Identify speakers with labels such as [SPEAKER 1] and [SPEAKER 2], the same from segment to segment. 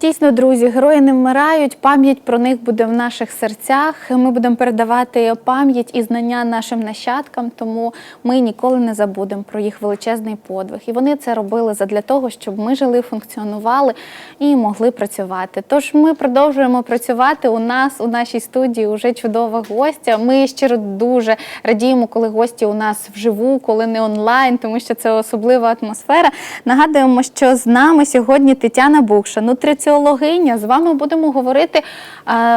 [SPEAKER 1] Дійсно, друзі, герої не вмирають. Пам'ять про них буде в наших серцях. Ми будемо передавати пам'ять і знання нашим нащадкам, тому ми ніколи не забудемо про їх величезний подвиг. І вони це робили задля того, щоб ми жили, функціонували і могли працювати. Тож ми продовжуємо працювати. У нас у нашій студії вже чудова гостя. Ми щиро дуже радіємо, коли гості у нас вживу, коли не онлайн, тому що це особлива атмосфера. Нагадуємо, що з нами сьогодні Тетяна Букша, нутриціологиня. З вами будемо говорити е,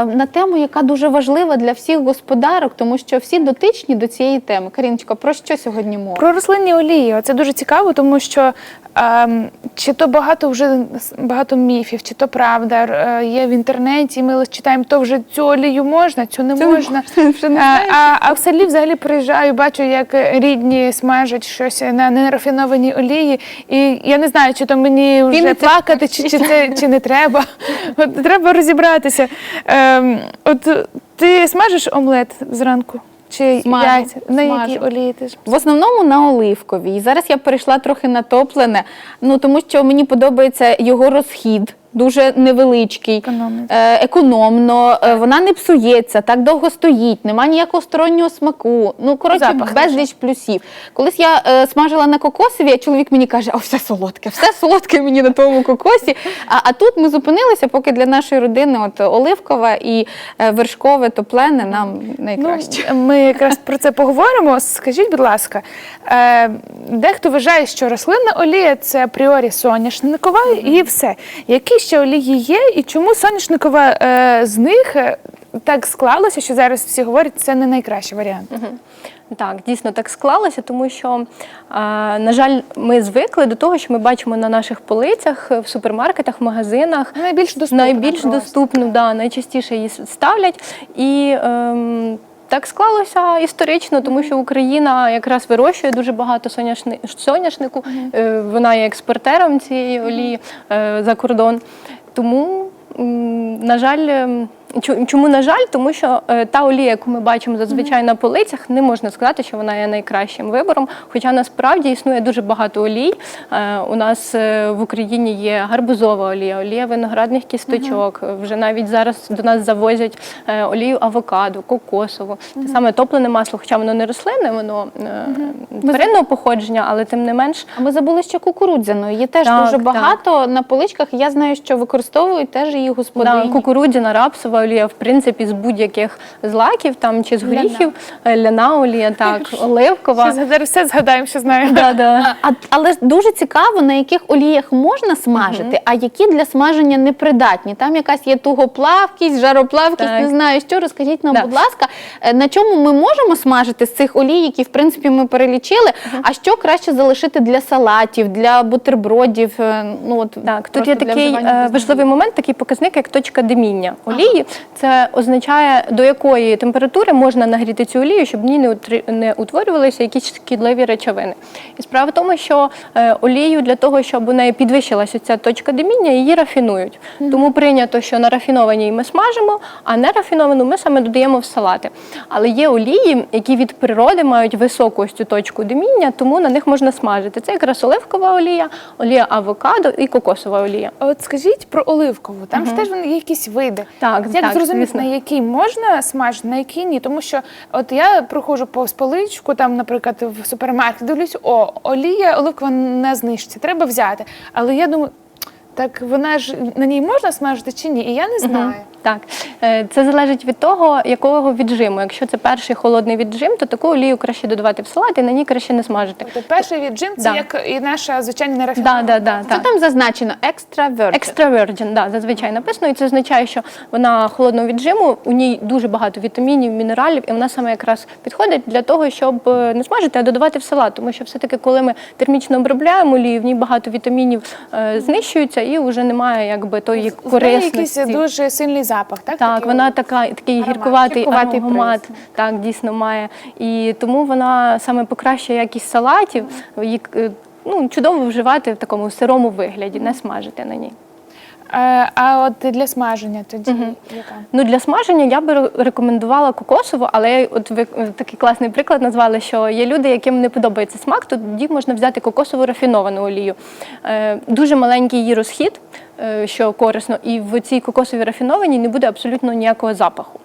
[SPEAKER 1] на тему, яка дуже важлива для всіх господарок, тому що всі дотичні до цієї теми. Каріночка, про що сьогодні мова?
[SPEAKER 2] Про рослинні олії це дуже цікаво, тому що чи то багато вже багато міфів, чи то правда е, є в інтернеті. Ми лише читаємо, то вже цю олію можна, цю не можна. Е, а, а в селі взагалі приїжджаю, бачу, як рідні смажать щось на нерафінованій олії. І я не знаю, чи то мені вже плакати, чи, чи це чи не треба. От треба розібратися. Ем, от ти смажеш омлет зранку? Чи яйця? На якій олії ти ж?
[SPEAKER 1] В основному на оливковій. Зараз я перейшла трохи на топлене, ну тому що мені подобається його розхід. Дуже невеличкий,
[SPEAKER 2] Економно.
[SPEAKER 1] е, економно, е, вона не псується, так довго стоїть, немає ніякого стороннього смаку. Ну, коротше,
[SPEAKER 2] Запах
[SPEAKER 1] безліч плюсів. Колись я е, смажила на кокосові, а чоловік мені каже, о, все солодке, все солодке мені на тому кокосі. А, а тут ми зупинилися, поки для нашої родини от оливкове і е, вершкове топлене нам найкраще.
[SPEAKER 2] Ну, ми якраз про це поговоримо. Скажіть, будь ласка, е, дехто вважає, що рослинна олія це апріорі соняшникова і все. Які ще олії є, і чому соняшникова е, з них е, так склалося, що зараз всі говорять, це не найкращий варіант?
[SPEAKER 3] Так, дійсно так склалося, тому що, е, на жаль, ми звикли до того, що ми бачимо на наших полицях е, в супермаркетах, в магазинах.
[SPEAKER 2] Найбільш доступна
[SPEAKER 3] Найбільш
[SPEAKER 2] просто.
[SPEAKER 3] доступну, да, найчастіше її ставлять. І ем, так склалося історично, тому що Україна якраз вирощує дуже багато соняшни, соняшнику. Е, вона є експортером цієї олії е, за кордон. Тому, на жаль, ем, чому на жаль? Тому що е, та олія, яку ми бачимо зазвичай на полицях, не можна сказати, що вона є найкращим вибором. Хоча насправді існує дуже багато олій. Е, У нас е, в Україні є гарбузова олія, олія виноградних кісточок. Вже навіть зараз до нас завозять олію авокадо, кокосову. Те саме топлене масло, хоча воно не рослинне, воно тваринного походження, але тим не менш.
[SPEAKER 1] А ми забули, що кукурудзяну. Її теж
[SPEAKER 3] Так,
[SPEAKER 1] дуже
[SPEAKER 3] так.
[SPEAKER 1] багато на поличках. Я знаю, що використовують теж її
[SPEAKER 3] Да,
[SPEAKER 1] господині.
[SPEAKER 3] кукурудзяна, рапсова олія, в принципі, з будь-яких злаків там чи з горіхів, ляна олія, так, оливкова.
[SPEAKER 2] Ще зараз все згадаємо, що знаємо.
[SPEAKER 3] Да, да.
[SPEAKER 1] А, але ж дуже цікаво, на яких оліях можна смажити, а які для смаження непридатні. Там якась є тугоплавкість, жароплавкість,
[SPEAKER 3] Так.
[SPEAKER 1] не знаю що. Розкажіть нам,
[SPEAKER 3] Да.
[SPEAKER 1] будь ласка, е, на чому ми можемо смажити з цих олій, які в принципі ми перелічили, а що краще залишити для салатів, для бутербродів? е, Ну от
[SPEAKER 3] Так, тут
[SPEAKER 1] просто
[SPEAKER 3] є
[SPEAKER 1] для
[SPEAKER 3] такий
[SPEAKER 1] вживання
[SPEAKER 3] е, важливий момент, такий показник, як точка диміння олії. Це означає, до якої температури можна нагріти цю олію, щоб в ній не, утворювалися якісь шкідливі речовини. І справа в тому, що е, олію для того, щоб у неї підвищилася ця точка диміння, її рафінують. Тому прийнято, що на рафінованій ми смажимо, а не рафіновану ми саме додаємо в салати. Але є олії, які від природи мають високу ось цю точку диміння, тому на них можна смажити. Це якраз оливкова олія, олія авокадо і кокосова олія.
[SPEAKER 2] От скажіть про оливкову. Там ж теж вони є якісь види.
[SPEAKER 3] Так,
[SPEAKER 2] Як
[SPEAKER 3] так,
[SPEAKER 2] зрозуміти,
[SPEAKER 3] звісно.
[SPEAKER 2] на якій можна смажити, на якій ні? Тому що от я проходжу повз поличку, там, наприклад, в супермаркет, дивлюсь, о, олія оливкова на знижці, треба взяти. Але я думаю, так вона ж на ній можна смажити чи ні? І я не знаю.
[SPEAKER 3] Так, Е, це залежить від того, якого віджиму. Якщо це перший холодний віджим, то таку олію краще додавати в салат і на ній краще не смажити.
[SPEAKER 2] Тобто перший віджим це
[SPEAKER 3] Да.
[SPEAKER 2] як і наша звичайна
[SPEAKER 3] Да,
[SPEAKER 2] нерафінована.
[SPEAKER 3] да, да,
[SPEAKER 1] що
[SPEAKER 3] так.
[SPEAKER 1] там зазначено? Extra virgin.
[SPEAKER 3] Extra virgin, да, зазвичай написано, і це означає, що вона холодного віджиму, у ній дуже багато вітамінів, мінералів, і вона саме якраз підходить для того, щоб е, не смажити, а додавати в салат. Тому що все-таки, коли ми термічно обробляємо олію, в ній багато вітамінів е, знищуються, і вже немає якби тої
[SPEAKER 2] неї
[SPEAKER 3] корисності.
[SPEAKER 2] якийсь дуже сильний запах, так?
[SPEAKER 3] Так,
[SPEAKER 2] Такий
[SPEAKER 3] вона така, такий
[SPEAKER 2] аромат,
[SPEAKER 3] гіркуватий
[SPEAKER 1] гіркуватий
[SPEAKER 3] аромат, так дійсно має. І тому вона саме покращує якість салатів, її е, ну, чудово вживати в такому сирому вигляді, не смажити на ній.
[SPEAKER 2] Е, а от для смаження тоді яка?
[SPEAKER 3] Ну для смаження я би рекомендувала кокосову, але от ви е, такий класний приклад назвали, що є люди, яким не подобається смак, тоді можна взяти кокосову рафіновану олію. Е, дуже маленький її розхід, що корисно, і в цій кокосовій рафінованій не буде абсолютно ніякого запаху.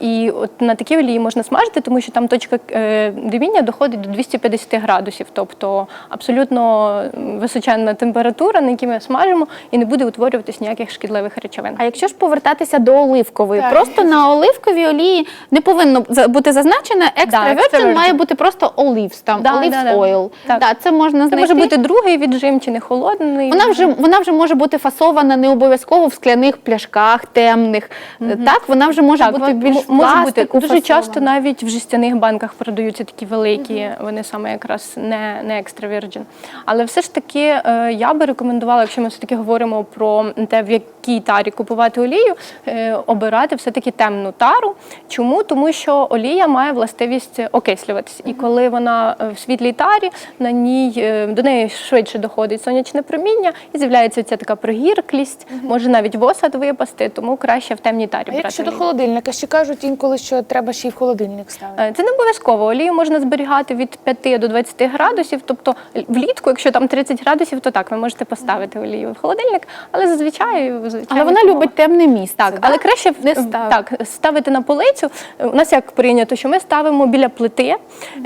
[SPEAKER 3] І от на такій олії можна смажити, тому що там точка е, диміння доходить до 250 градусів, тобто абсолютно височенна температура, на якій ми смажимо, і не буде утворюватись ніяких шкідливих речовин.
[SPEAKER 1] А якщо ж повертатися до оливкової,
[SPEAKER 2] Так.
[SPEAKER 1] просто на оливковій олії не повинно бути зазначено extra
[SPEAKER 3] Да,
[SPEAKER 1] virgin, має бути просто olives, там
[SPEAKER 3] Да,
[SPEAKER 1] olives
[SPEAKER 3] да, да.
[SPEAKER 1] oil.
[SPEAKER 3] Так.
[SPEAKER 1] Да, це можна
[SPEAKER 3] Це може бути другий віджим чи не холодний.
[SPEAKER 1] Вона вже вона вже може бути фасована не обов'язково в скляних пляшках, темних. Так, вона вже може
[SPEAKER 3] Так,
[SPEAKER 1] бути більш
[SPEAKER 3] може бути
[SPEAKER 1] пластику
[SPEAKER 3] дуже часто навіть в жестяних банках продаються такі великі, вони саме якраз не, не екстра virgin. Але все ж таки е, я би рекомендувала, якщо ми все таки говоримо про те, в якій тарі купувати олію, е, обирати все таки темну тару. Чому? Тому що олія має властивість окислюватись, і коли вона е, в світлій тарі, на ній е, до неї швидше доходить сонячне проміння і з'являється ця така прогірклість, може навіть восад випасти, тому краще в темній тарі
[SPEAKER 2] А
[SPEAKER 3] брати.
[SPEAKER 2] якщо до холодильника, ще кажуть інколи, що треба ще й в холодильник ставити.
[SPEAKER 3] Це не обов'язково. Олію можна зберігати від 5 до 20 градусів. Тобто влітку, якщо там 30 градусів, то так, ви можете поставити олію в холодильник, але зазвичай, звичайно,
[SPEAKER 1] Але вона любить темне місце.
[SPEAKER 3] Так,
[SPEAKER 1] да?
[SPEAKER 3] але краще
[SPEAKER 1] не
[SPEAKER 3] в-
[SPEAKER 1] ставити.
[SPEAKER 3] так, ставити на полицю. Е, У нас як прийнято, що ми ставимо біля плити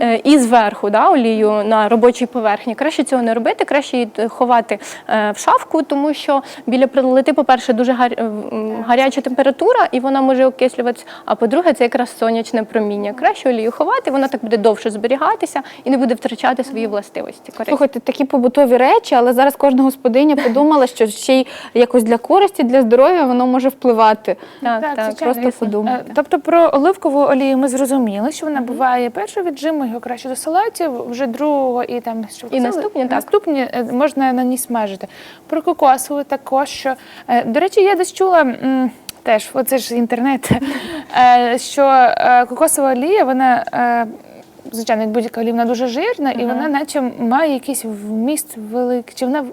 [SPEAKER 3] е, і зверху да, олію на робочій поверхні. Краще цього не робити, краще її е, ховати е, в шафку, тому що біля плити, по-перше, дуже гар- е, гаряча температура, і вона може окислюватися. А по-друге, це якраз сонячне проміння. Краще олію ховати, вона так буде довше зберігатися і не буде втрачати свої властивості.
[SPEAKER 1] Слухайте, такі побутові речі, але зараз кожна господиня подумала, що ще й якось для користі, для здоров'я воно може впливати.
[SPEAKER 3] Так, так.
[SPEAKER 2] звичайно.
[SPEAKER 1] Просто
[SPEAKER 2] Е,
[SPEAKER 1] подумайте.
[SPEAKER 2] Тобто про оливкову олію ми зрозуміли, що вона буває першого віджиму, його краще до салатів, вже другого і там що
[SPEAKER 3] І наступні, так.
[SPEAKER 2] наступні е, можна на ній смажити. Про кокосову також що е, до речі, я десь чула. Теж, оце ж інтернет, е, що е, кокосова олія, вона, е, звичайно, як будь-яка олія, вона дуже жирна, і вона наче має якийсь вміст великий, чи вона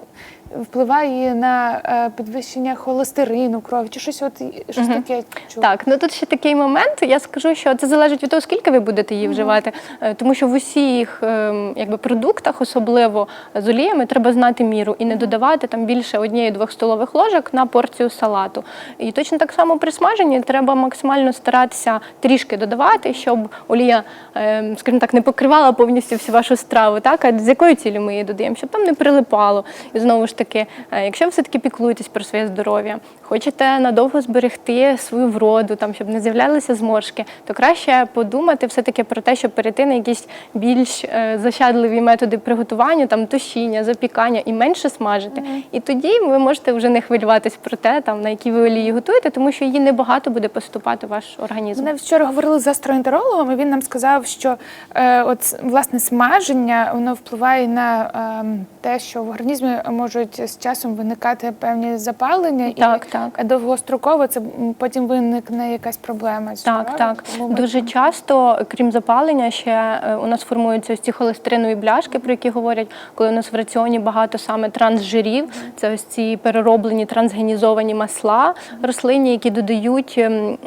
[SPEAKER 2] впливає на е, підвищення холестерину, крові, чи щось, от, щось таке чула.
[SPEAKER 3] Так, ну тут ще такий момент. Я скажу, що це залежить від того, скільки ви будете її вживати, Е, тому що в усіх ем, якби продуктах, особливо з оліями, треба знати міру і не додавати там більше однієї-двох столових ложок на порцію салату. І точно так само при смаженні треба максимально старатися трішки додавати, щоб олія, ем, скажімо так, не покривала повністю всю вашу страву. Так, а з якою цілі ми її додаємо, щоб там не прилипало. І знову ж таки, е, якщо ви все-таки піклуєтесь про своє здоров'я, хочете надовго зберегти свою вроду, там, щоб не з'являлися зморшки, то краще подумати все-таки про те, щоб перейти на якісь більш е, защадливі методи приготування, там тушіння, запікання і менше смажити. І тоді ви можете вже не хвилюватись про те, там, на якій ви олії готуєте, тому що її небагато буде поступати в ваш організм.
[SPEAKER 2] Ми вчора говорили з гастроентерологом, і він нам сказав, що е, от власне смаження воно впливає на е, те, що в організмі можуть з часом виникати певні запалення,
[SPEAKER 3] Так,
[SPEAKER 2] і
[SPEAKER 3] так.
[SPEAKER 2] довгостроково це потім виникне якась проблема. Чи
[SPEAKER 3] Так, так. Дуже часто, крім запалення, ще е, у нас формуються ось ці холестеринові бляшки, про які говорять, коли у нас в раціоні багато саме трансжирів. Це ось ці перероблені трансгенізовані масла рослинні, які додають ем,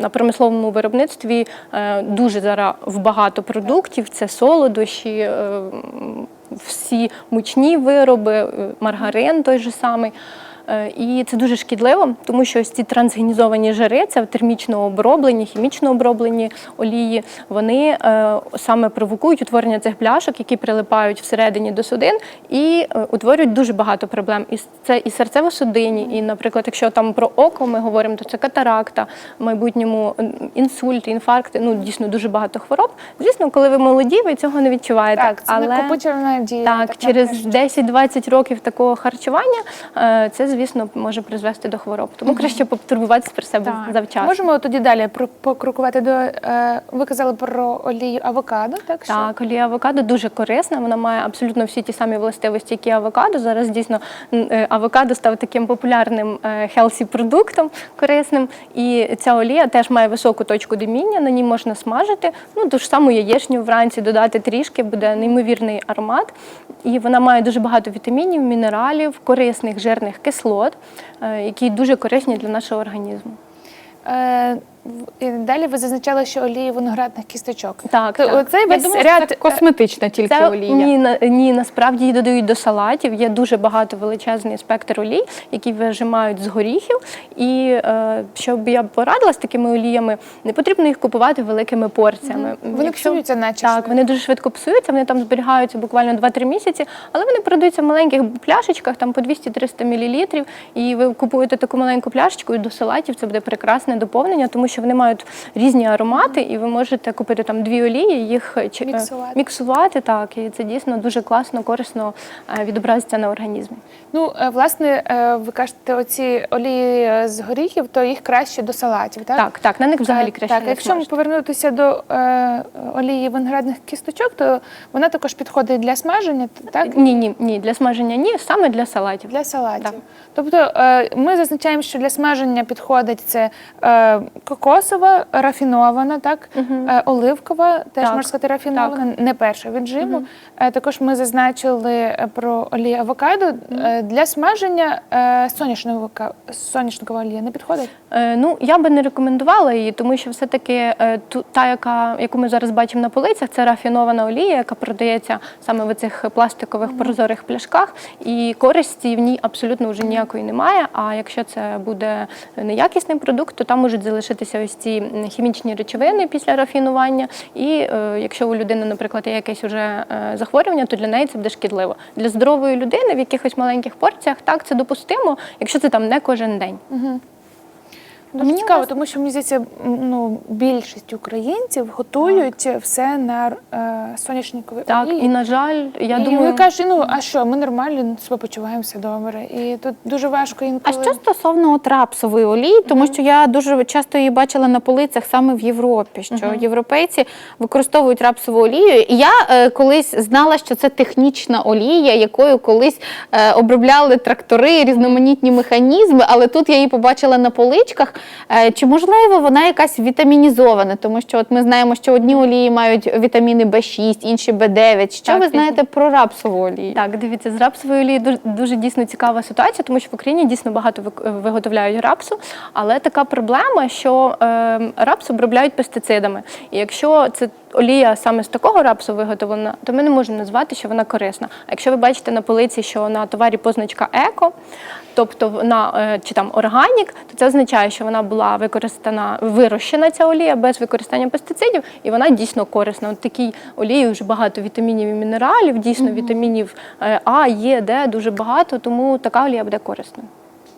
[SPEAKER 3] на промисловому виробництві е, дуже зараз в багато продуктів. Це солодощі. Всі мучні вироби, е, маргарин той же самий. Е, І це дуже шкідливо, тому що ось ці трансгенізовані жири, це термічно оброблені, хімічно оброблені олії, вони е, саме провокують утворення цих бляшок, які прилипають всередині до судин і е, утворюють дуже багато проблем. І це і серцево-судинні, і, наприклад, якщо там про око ми говоримо, то це катаракта, в майбутньому інсульт, інфаркти, ну дійсно дуже багато хвороб. Звісно, коли ви молоді, ви цього не відчуваєте.
[SPEAKER 2] Так, це накопичувальна дія.
[SPEAKER 3] Так,
[SPEAKER 2] так
[SPEAKER 3] через 10-20 років такого харчування це, звісно, може призвести до хвороб. Тому краще потурбуватися про себе
[SPEAKER 2] Так.
[SPEAKER 3] завчасно.
[SPEAKER 2] Можемо тоді далі про- покрокувати до е, ви казали про олію авокадо, так що?
[SPEAKER 3] Так, олія авокадо дуже корисна. Вона має абсолютно всі ті самі властивості, які авокадо. Зараз дійсно м, е, авокадо став таким популярним хелсі продуктом корисним. І ця олія теж має високу точку диміння. На ній можна смажити. Ну ту ж саму яєчню вранці додати трішки, буде неймовірний аромат. І вона має дуже багато вітамінів, мінералів, корисних жирних кислот. Кислот, е, які дуже корисні для нашого організму.
[SPEAKER 2] Е, і далі ви зазначали, що олії виноградних кісточок.
[SPEAKER 3] Так,
[SPEAKER 2] То
[SPEAKER 3] так.
[SPEAKER 2] оцей
[SPEAKER 1] Я
[SPEAKER 2] весь
[SPEAKER 1] думаю,
[SPEAKER 2] ряд
[SPEAKER 1] це косметична тільки
[SPEAKER 3] Це
[SPEAKER 1] олія.
[SPEAKER 3] ні, на- ні, насправді її додають до салатів. Є дуже багато величезний спектр олій, які вижимають з горіхів. І е, щоб я порадила з такими оліями, не потрібно їх купувати великими порціями.
[SPEAKER 2] Вони псуються, наче
[SPEAKER 3] Так, вони дуже швидко псуються, вони там зберігаються буквально 2-3 місяці, але вони продаються в маленьких пляшечках, там по 200-300 мл. І ви купуєте таку маленьку пляшечку і до салатів це буде прекрасне доповнення, тому що вони мають різні аромати, і ви можете купити там дві олії, їх е, е,
[SPEAKER 2] Міксувати.
[SPEAKER 3] міксувати так, і це дійсно дуже класно, корисно е, відобразиться на організмі.
[SPEAKER 2] Ну, власне, ви кажете, оці олії з горіхів, то їх краще до салатів, так?
[SPEAKER 3] Так, так, на них взагалі краще.
[SPEAKER 2] Так,
[SPEAKER 3] не
[SPEAKER 2] якщо ми повернутися до е, олії виноградних кісточок, то вона також підходить для смаження, так?
[SPEAKER 3] Ні, ні, ні, для смаження ні, саме для салатів.
[SPEAKER 2] Для салатів.
[SPEAKER 3] Так.
[SPEAKER 2] Тобто е, ми зазначаємо, що для смаження підходить це е, кокосова, рафінована, так? угу. оливкова, теж
[SPEAKER 3] Так,
[SPEAKER 2] можна сказати рафінована, не перша віджиму. Угу. також ми зазначили е, про олію авокадо. угу. для смаження е, соняшникова олія не підходить?
[SPEAKER 3] Е, Ну, я би не рекомендувала її, тому що все-таки е, та, яка, яку ми зараз бачимо на полицях, це рафінована олія, яка продається саме в цих пластикових прозорих пляшках, і користі в ній абсолютно вже ніякої немає. А якщо це буде неякісний продукт, то там можуть залишитися ось ці хімічні речовини після рафінування. І е, якщо у людини, наприклад, є якесь уже захворювання, то для неї це буде шкідливо. Для здорової людини в якихось маленьких порціях так це допустимо, якщо це там не кожен день.
[SPEAKER 2] Дуже
[SPEAKER 1] Мені
[SPEAKER 2] цікаво, тому що мені здається, ну більшість українців готують все на е, соняшниковій
[SPEAKER 3] Так,
[SPEAKER 2] олії.
[SPEAKER 3] і на жаль, я
[SPEAKER 2] і
[SPEAKER 3] думаю.
[SPEAKER 2] вони кажуть, ну а що, ми нормально себе почуваємося добре. І тут дуже важко
[SPEAKER 1] А що стосовно от рапсової олії, тому що я дуже часто її бачила на полицях саме в Європі, що європейці використовують рапсову олію. І я е, колись знала, що це технічна олія, якою колись е, обробляли трактори, різноманітні механізми, але тут я її побачила на поличках. Е, чи можливо вона якась вітамінізована? Тому що от ми знаємо, що одні олії мають вітаміни В6, інші Б9. Що
[SPEAKER 3] Так,
[SPEAKER 1] ви знаєте про рапсову олію?
[SPEAKER 3] Так, дивіться, з рапсової олії дуже, дуже дійсно цікава ситуація, тому що в Україні дійсно багато виготовляють рапсу, але така проблема, що е, рапс обробляють пестицидами. І якщо це олія саме з такого рапсу виготовлена, то ми не можемо назвати, що вона корисна. А якщо ви бачите на полиці, що на товарі позначка еко, тобто вона е, чи там органік, то це означає, що вона була використана, вирощена ця олія без використання пестицидів, і вона дійсно корисна. От такій олії вже багато вітамінів і мінералів, дійсно вітамінів е, А, Є, Д дуже багато, тому така олія буде корисною.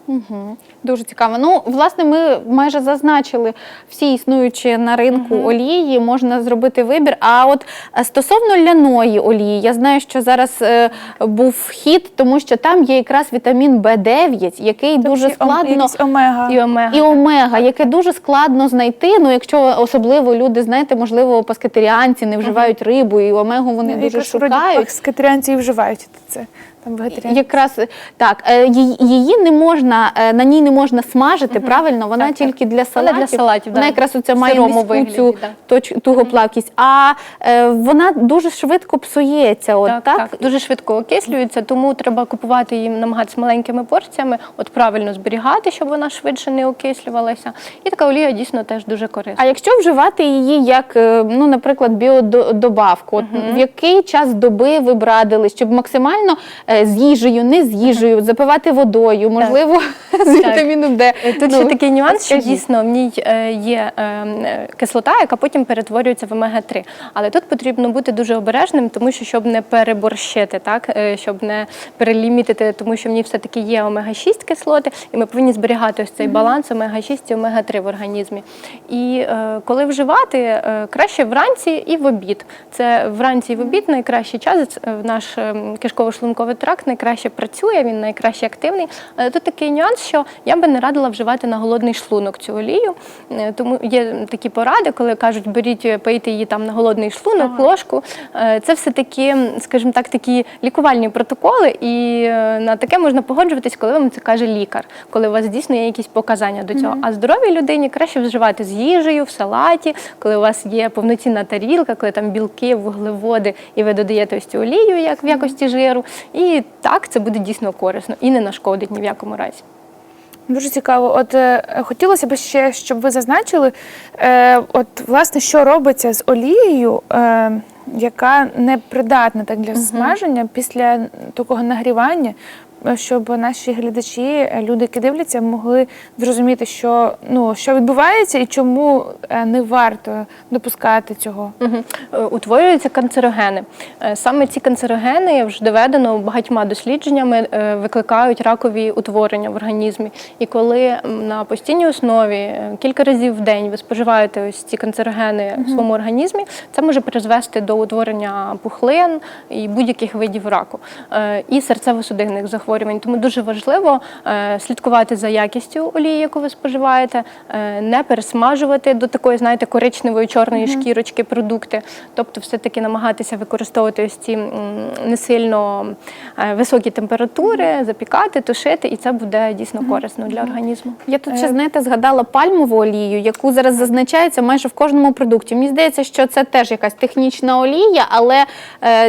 [SPEAKER 1] Угу. Дуже цікаво. Ну, власне, ми майже зазначили всі існуючі на ринку олії, можна зробити вибір. А от е, стосовно ляної олії, я знаю, що зараз е, був хід, тому що там є якраз вітамін В9, який дуже складно.
[SPEAKER 2] якісь омега.
[SPEAKER 3] І омега.
[SPEAKER 1] І омега, яке дуже складно знайти. Ну, якщо особливо люди, знаєте, можливо, паскетаріанці не вживають рибу, і омегу вони дуже шукають.
[SPEAKER 2] скатеріанці і вживають це. Там вегетаріанці.
[SPEAKER 1] Якраз так, е, її- її не можна, е, на ній не можна смажити, правильно? Вона
[SPEAKER 3] Так, так.
[SPEAKER 1] тільки для
[SPEAKER 3] Вона для салатів,
[SPEAKER 1] Вона
[SPEAKER 3] да.
[SPEAKER 1] якраз оце
[SPEAKER 3] В
[SPEAKER 1] має
[SPEAKER 3] сирому вигляді,
[SPEAKER 1] цю
[SPEAKER 3] да.
[SPEAKER 1] точ- тугоплавкість. А е, вона дуже швидко псується. От,
[SPEAKER 3] Так,
[SPEAKER 1] так,
[SPEAKER 3] так, дуже швидко окислюється, тому треба купувати її намагатися маленькими порціями, от правильно зберігати, щоб вона швидше не окислювалася. І така олія дійсно теж дуже корисна.
[SPEAKER 1] А якщо вживати її як, е, ну, наприклад, біодобавку, от в який час доби ви б радили, щоб максимально е, з їжею, не з їжею, запивати водою, можливо, з вітаміном Д.
[SPEAKER 3] Е, Тут
[SPEAKER 1] Ну,
[SPEAKER 3] ще такий нюанс, що дійсно в ній е, є е, е, кислота, яка потім перетворюється в омега-3. Але тут потрібно бути дуже обережним, тому що щоб не переборщити, так е, щоб не перелімітити, тому що в ній все-таки є омега-6 кислоти, і ми повинні зберігати ось цей баланс омега-6 і омега-3 в організмі. І е, коли вживати, е, краще вранці і в обід. Це вранці і в обід найкращий час. е, Наш е, кишково-шлунковий тракт найкраще працює, він найкраще активний. Але тут такий нюанс, що я би не радила вживати на голодний шлунок цю олію. Е, Тому є такі поради, коли кажуть, беріть, пийте її там на голодний шлунок, ложку. Е, Це все таки, скажімо так, такі лікувальні протоколи, і е, на таке можна погоджуватись, коли вам це каже лікар, коли у вас дійсно є якісь показання до цього. А здоровій людині краще вживати з їжею, в салаті, коли у вас є повноцінна тарілка, коли там білки, вуглеводи, і ви додаєте ось цю олію як в якості жиру, і тоді так це буде дійсно корисно і не нашкодить ні в якому разі.
[SPEAKER 2] Дуже цікаво. От е, хотілося б ще, щоб ви зазначили, е, от власне, що робиться з олією, е, яка не придатна так для смаження після такого нагрівання, щоб наші глядачі, е, люди, які дивляться, могли зрозуміти, що ну що відбувається і чому е, не варто допускати цього.
[SPEAKER 3] Е, Утворюються канцерогени. Саме ці канцерогени вже доведено багатьма дослідженнями викликають ракові утворення в організмі. І коли на постійній основі кілька разів в день ви споживаєте ось ці канцерогени в своєму організмі, це може призвести до утворення пухлин і будь-яких видів раку і серцево-судинних захворювань. Тому дуже важливо е, слідкувати за якістю олії, яку ви споживаєте, е, не пересмажувати до такої, знаєте, коричневої чорної шкірочки продукти, тобто все-таки намагатися використовувати ось ці не сильно е, високі температури, запікати, тушити, і це буде дійсно корисно для організму.
[SPEAKER 1] Я тут ще знаєте, згадала пальмову олію, яку зараз зазначається майже в кожному продукті. Мені здається, що це теж якась технічна олія, але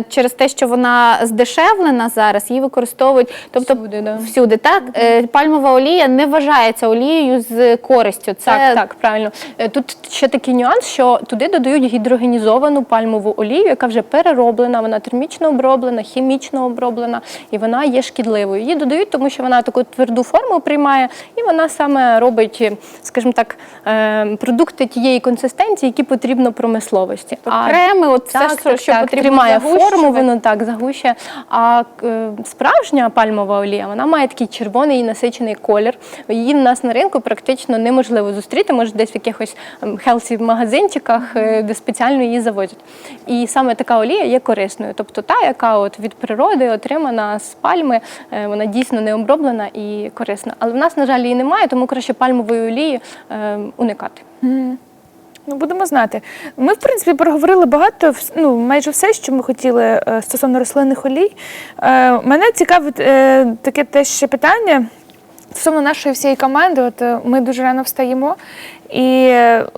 [SPEAKER 1] через те, що вона здешевлена зараз, її використовують. Тобто
[SPEAKER 3] Всюди, да.
[SPEAKER 1] всюди так Е, пальмова олія не вважається олією з користю. Це
[SPEAKER 3] Так, так, правильно. Е, Тут ще такий нюанс, що туди додають гідрогенізовану пальмову олію, яка вже перероблена, вона термічно оброблена, хімічно оброблена, і вона є шкідливою. Її додають, тому що вона таку тверду форму приймає, і вона саме робить, скажімо так, е, продукти тієї консистенції, які потрібно промисловості. А
[SPEAKER 1] креми, от все,
[SPEAKER 3] так,
[SPEAKER 1] що,
[SPEAKER 3] так,
[SPEAKER 1] що
[SPEAKER 3] так,
[SPEAKER 1] потрібно
[SPEAKER 3] тримає форму, воно так загущує. А справжня пальмова олія, вона має такий червоний і насичений колір. Її в нас на ринку практично неможливо зустріти, може десь в якихось хелсі магазинчиках, е, де спеціально її завозять. І саме така олія є корисною. Тобто та, яка от від природи отримана з пальми, е, вона дійсно не оброблена і корисна. Але в нас, на жаль, її немає, тому краще пальмової олії е, уникати.
[SPEAKER 2] Ну, будемо знати. Ми, в принципі, проговорили багато, ну, майже все, що ми хотіли е, стосовно рослинних олій. Е, Мене цікавить е, таке теж ще питання. Стосовно нашої всієї команди, от ми дуже рано встаємо, і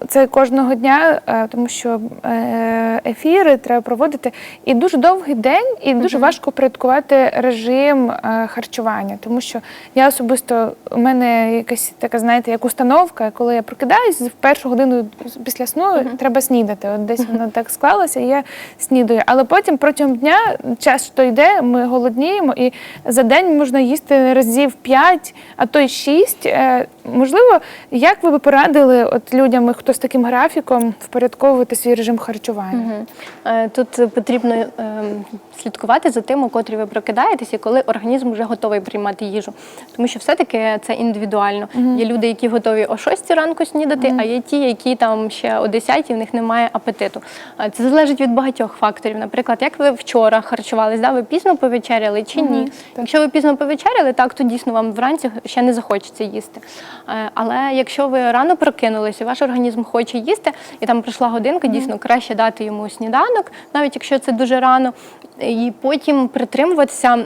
[SPEAKER 2] це кожного дня, е, тому що е, ефіри треба проводити. І дуже довгий день, і дуже важко порядкувати режим е, харчування. Тому що я особисто у мене якась така, знаєте, як установка, коли я прокидаюсь, в першу годину після сну треба снідати. От десь воно так склалося, і я снідаю. Але потім протягом дня час що йде, ми голодніємо, і за день можна їсти разів 5, а то й 6. Е, Можливо, як ви би порадили от людям, хто з таким графіком впорядковувати свій режим харчування?
[SPEAKER 3] Е, Тут потрібно ем, слідкувати за тим, у котрі ви прокидаєтеся, коли організм вже готовий приймати їжу. Тому що все-таки це індивідуально. Є люди, які готові о 6 ранку снідати, а є ті, які там ще о 10 в них немає апетиту. Е, Це залежить від багатьох факторів. Наприклад, як ви вчора харчувались, да? ви пізно повечеряли чи ні? Якщо ви пізно повечеряли, так то дійсно вам вранці ще не захочеться їсти. Е, Але якщо ви рано прокинулися, ваш організм хоче їсти, і там пройшла годинка, дійсно краще дати йому сніданок, навіть якщо це дуже рано, і потім притримуватися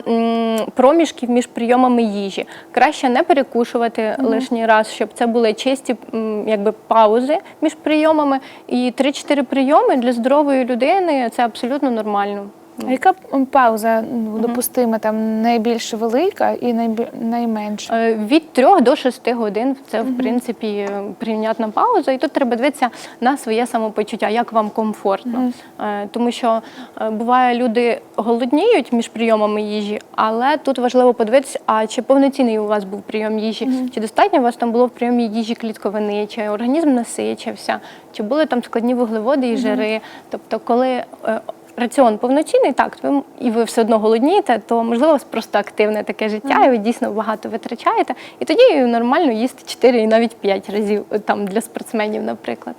[SPEAKER 3] проміжків між прийомами їжі. Краще не перекушувати лишній раз, щоб це були чисті якби, паузи між прийомами. І 3-4 прийоми для здорової людини це абсолютно нормально.
[SPEAKER 2] А яка пауза ну, допустима, там найбільш велика і найбі... найменша?
[SPEAKER 3] Е, Від 3 до 6 годин. Це в принципі е, прийнятна пауза, і тут треба дивитися на своє самопочуття, як вам комфортно. Е, Тому що е, буває, люди голодніють між прийомами їжі, але тут важливо подивитися, а чи повноцінний у вас був прийом їжі, чи достатньо у вас там було в прийомі їжі клітковини, чи організм насичився, чи були там складні вуглеводи і жири. Тобто, коли е, раціон повноцінний, так, ви, і ви все одно голоднієте, то можливо у вас просто активне таке життя, і ви дійсно багато витрачаєте. І тоді нормально їсти 4 і навіть 5 разів е, там для спортсменів, наприклад.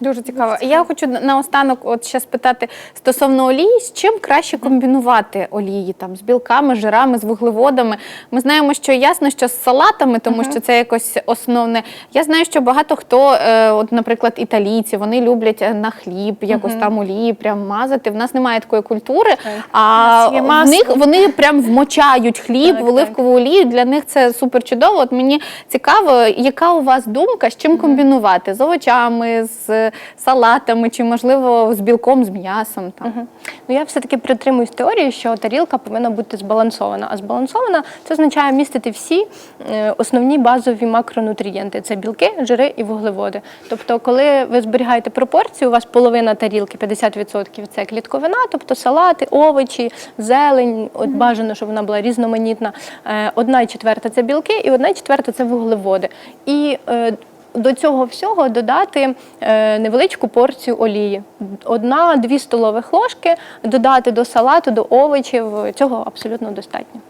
[SPEAKER 1] Дуже цікаво. Я хочу наостанок от ще спитати стосовно олії, з чим краще комбінувати олії там з білками, жирами, з вуглеводами. Ми знаємо, що ясно, що з салатами, тому що це якось основне. Я знаю, що багато хто, е, от, наприклад, італійці, вони люблять е, на хліб якось там олії прям мазати. В нас немає такої культури, а
[SPEAKER 2] є
[SPEAKER 1] в
[SPEAKER 2] масло.
[SPEAKER 1] них вони прям вмочають хліб
[SPEAKER 3] Так,
[SPEAKER 1] в оливкову олію. Для них це супер чудово. От мені цікаво, яка у вас думка, з чим комбінувати? З овочами, з салатами, чи можливо з білком, з м'ясом. Там.
[SPEAKER 3] Мгм. Ну я все-таки притримуюсь теорії, що тарілка повинна бути збалансована. А збалансована це означає містити всі е, основні базові макронутрієнти: це білки, жири і вуглеводи. Тобто, коли ви зберігаєте пропорцію, у вас половина тарілки, 50% це клітковина, тобто салати, овочі, зелень. От бажано, щоб вона була різноманітна. Е, Одна четверта це білки, і одна четверта це вуглеводи. І е, до цього всього додати е, невеличку порцію олії. Одна-дві столових ложки додати до салату, до овочів. Цього абсолютно достатньо.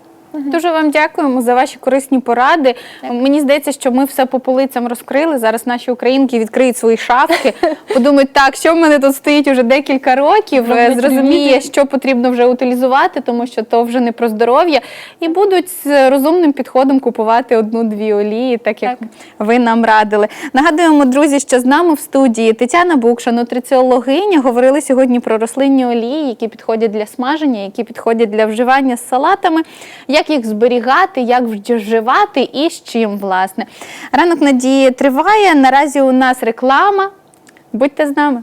[SPEAKER 1] Дуже вам дякуємо за ваші корисні поради. Мені здається, що ми все по полицям розкрили. Зараз наші українки відкриють свої шафки, подумають, так, що в мене тут стоїть уже декілька років, е, зрозуміє, що потрібно вже утилізувати, тому що то вже не про здоров'я, і будуть з розумним підходом купувати одну-дві олії, так як
[SPEAKER 3] Так.
[SPEAKER 1] ви нам радили. Нагадуємо, друзі, що з нами в студії Тетяна Букша, нутриціологиня. Говорили сьогодні про рослинні олії, які підходять для смаження, які підходять для вживання з салатами, як їх зберігати, як вживати і з чим, власне. Ранок надії триває. Наразі у нас реклама. Будьте з нами.